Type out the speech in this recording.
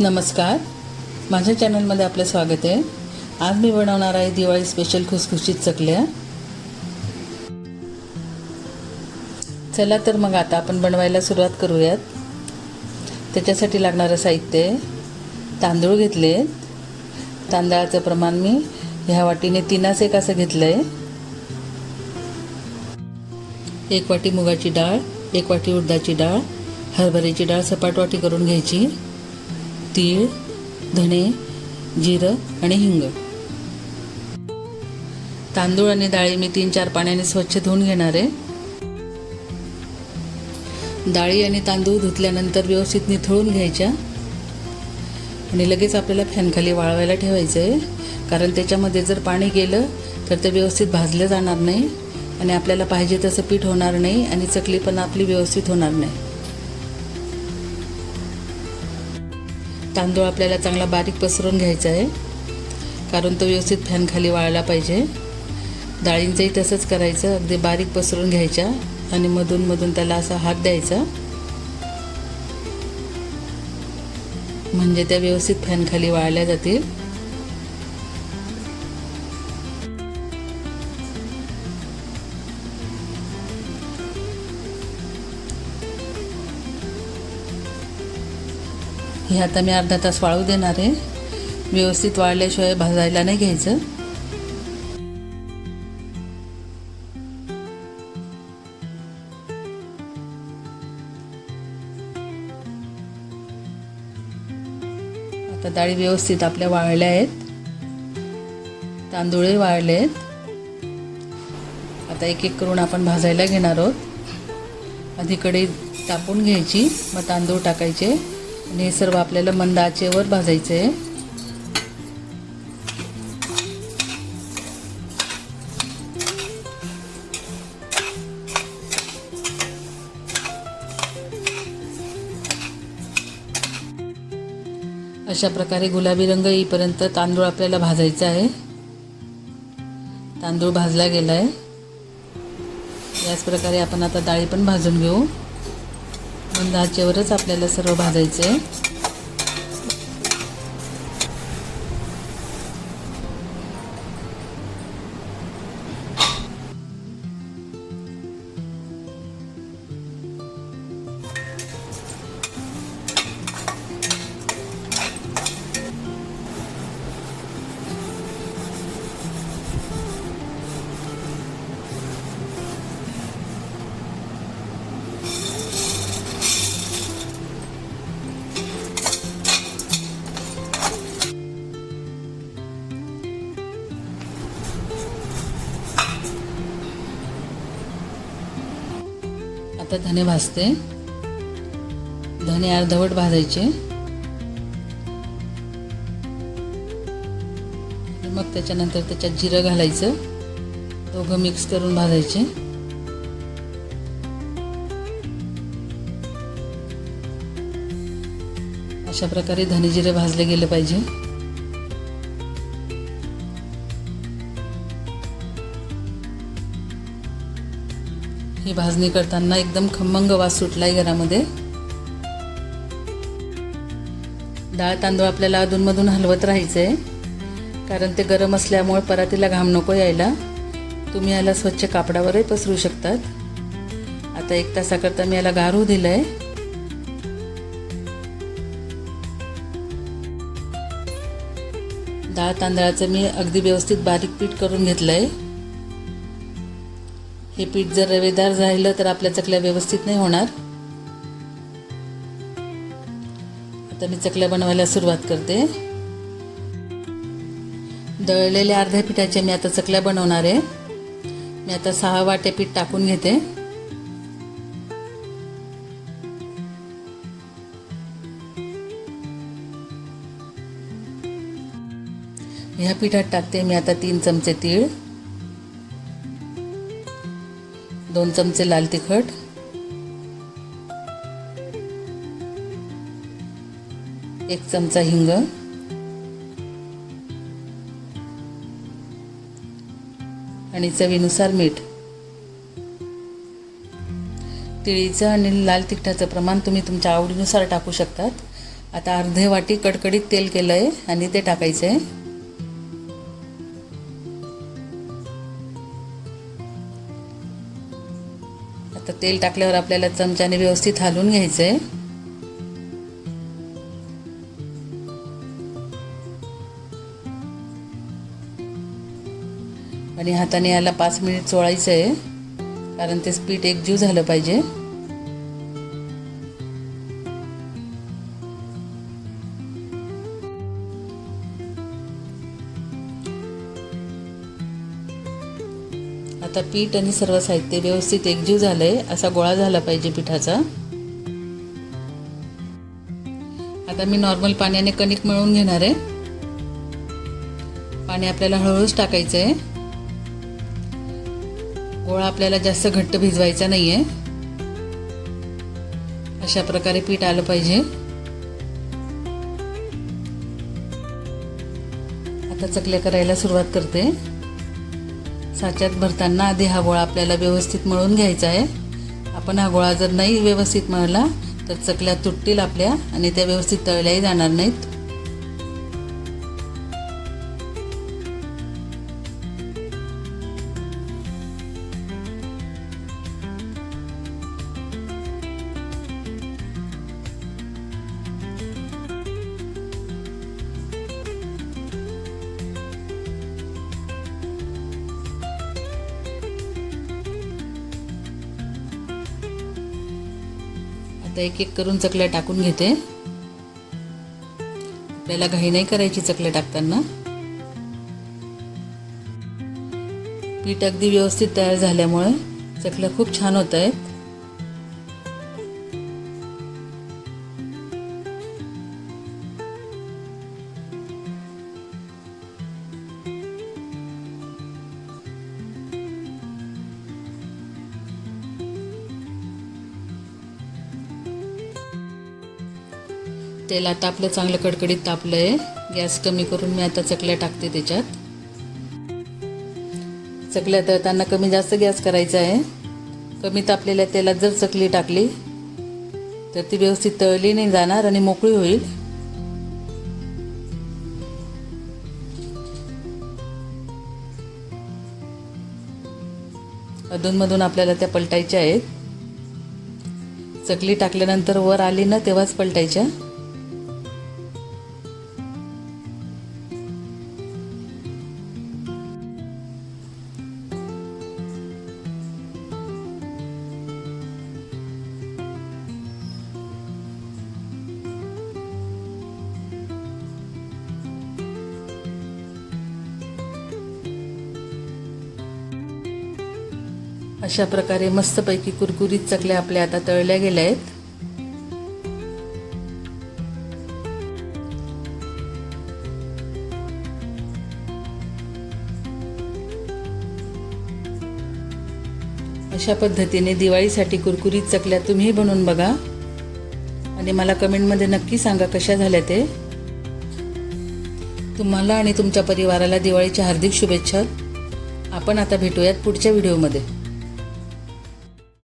नमस्कार. माझ्या चॅनलमध्ये आपलं स्वागत आहे. आज मी बनवणार आहे दिवाळी स्पेशल खुसखुशीत चकल्या. चला तर मग आता आपण बनवायला सुरुवात करूयात. त्याच्यासाठी लागणारं साहित्य आहे. तांदूळ घेतले तांदळाचं प्रमाण मी ह्या वाटीने तीनास एक असं घेतलं आहे एक वाटी मुगाची डाळ एक वाटी उडदाची डाळ हरभऱ्याची डाळ सपाट वाटी करून घ्यायची. तीळ धणे जिरं आणि हिंग. तांदूळ आणि डाळी मी तीन चार पाण्याने स्वच्छ धुवून घेणार. आहे डाळी आणि तांदूळ धुतल्यानंतर व्यवस्थित निथळून घ्यायच्या. आणि लगेच आपल्याला फॅनखाली वाळवायला ठेवायचं आहे कारण त्याच्यामध्ये जर पाणी गेलं तर ते व्यवस्थित भाजलं जाणार नाही. आणि आपल्याला पाहिजे तसं पीठ होणार नाही आणि चकली पण आपली व्यवस्थित होणार नाही. तांदूळ आपल्याला चांगला बारीक पसरून घ्यायचा आहे. कारण तो व्यवस्थित फॅनखाली वाळला पाहिजे. डाळींचंही तसंच करायचं अगदी बारीक पसरून घ्यायच्या आणि मधून मधून त्याला असा हात द्यायचा. म्हणजे त्या व्यवस्थित फॅनखाली वाळल्या जातील. हे आता मी अर्धा तास वाळू देणार आहे. व्यवस्थित वाळल्याशिवाय भाजायला नाही घ्यायचं. आता डाळी व्यवस्थित आपल्या वाळल्या आहेत. तांदूळही वाळले आहेत. आता एक एक करून आपण भाजायला घेणार आहोत. आधी कढई तापून घ्यायची मग तांदूळ टाकायचे. आणि हे सर्व आपल्याला मंद आचेवर भाजायचं आहे. अशा प्रकारे गुलाबी रंग येईपर्यंत तांदूळ आपल्याला भाजायचा आहे. तांदूळ भाजला गेला आहे याच प्रकारे आपण आता डाळी पण भाजून घेऊ. मंद आचेवरच आपल्याला सर्व भाजायचं आहे आता धने भाजते. धने अर्धवट भाजायचे. मग त्याच्यानंतर त्याच्यात जिरं घालायचं. दोघं मिक्स करून भाजायचे. अशा प्रकारे धने जिरे भाजले गेले पाहिजे. ही भाजणी करताना एकदम खमंग वास सुटलाय घरामध्ये. डाळ तांदूळ आपल्याला अधूनमधून हलवत राहायचं आहे कारण ते गरम असल्यामुळे परातीला घाम नको यायला. तुम्ही याला स्वच्छ कापडावरही पसरू शकतात. आता एक तासाकरता मी याला गारू दिलं आहे डाळ तांदळाचं मी अगदी व्यवस्थित बारीक पीठ करून घेतलं आहे हे पीठ जर रवेदार राहिलं तर आपल्या चकल्या व्यवस्थित नाही होणार. आता मी चकल्या बनवायला सुरुवात करते. दळलेल्या अर्ध्या पिठाच्या मी आता चकल्या बनवणार आहे. मी आता सहा वाटे पीठ टाकून घेते. ह्या पिठात टाकते मी आता तीन चमचे तीळ. दोन चमचे लाल तिखट. एक चमचा हिंग. आणि चवीनुसार मीठ. तिळीचं आणि लाल तिखटाचं प्रमाण तुम्ही तुमच्या आवडीनुसार टाकू शकतात. आता अर्धे वाटी कडकडीत तेल केलं आहे आणि ते टाकायचं आहे तर तेल टाकल्यावर आपल्याला चमच्याने व्यवस्थित हलवून घ्यायचं आहे आणि हाताने याला पाच मिनिट चोळायचं आहे कारण ते पीठ एकजीव झालं पाहिजे. आता पीठ आणि सर्व साहित्य व्यवस्थित एकजीव झालंय. असा गोळा झाला पाहिजे पिठाचा. आता मी नॉर्मल पाण्याने कणिक मिळवून घेणार आहे. पाणी आपल्याला हळूहळूच टाकायचं आहे गोळा आपल्याला जास्त घट्ट भिजवायचा नाही आहे अशा प्रकारे पीठ आलं पाहिजे. आता चकल्या करायला सुरुवात करते. साच्यात भरताना आधी हा गोळा आपल्याला व्यवस्थित मळून घ्यायचा आहे. आपण हा गोळा जर नाही व्यवस्थित मळला तर चकल्या तुटतील आपल्या आणि त्या व्यवस्थित तळल्याही जाणार नाहीत. आता एक एक करून चकल्या टाकून घेते. आपल्याला घाई नाही करायची चकल्या टाकताना. पीठ अगदी व्यवस्थित तयार झाल्यामुळे चकल्या खूप छान होत आहेत. तेल आता आपलं चांगलं कडकडीत तापलं आहे गॅस कमी करून मी आता चकल्या टाकते त्याच्यात. चकल्या तळताना कमी जास्त गॅस करायचा आहे. कमी तापलेल्या तेलात जर चकली टाकली तर ती व्यवस्थित तळली नाही जाणार आणि मोकळी होईल. अधूनमधून आपल्याला त्या पलटायच्या आहेत. चकली टाकल्यानंतर वर आली ना तेव्हाच पलटायच्या. अशा प्रकारे मस्तपैकी कुरकुरीत चकल्या आपल्या आता तळल्या गेल्या आहेत. अशा पद्धतीने दिवाळीसाठी कुरकुरीत चकल्या तुम्ही बनवून बघा. आणि मला कमेंटमध्ये नक्की सांगा कशा झाल्या ते. तुम्हाला आणि तुमच्या परिवाराला दिवाळीच्या हार्दिक शुभेच्छा. आपण आता भेटूयात पुढच्या व्हिडिओमध्ये.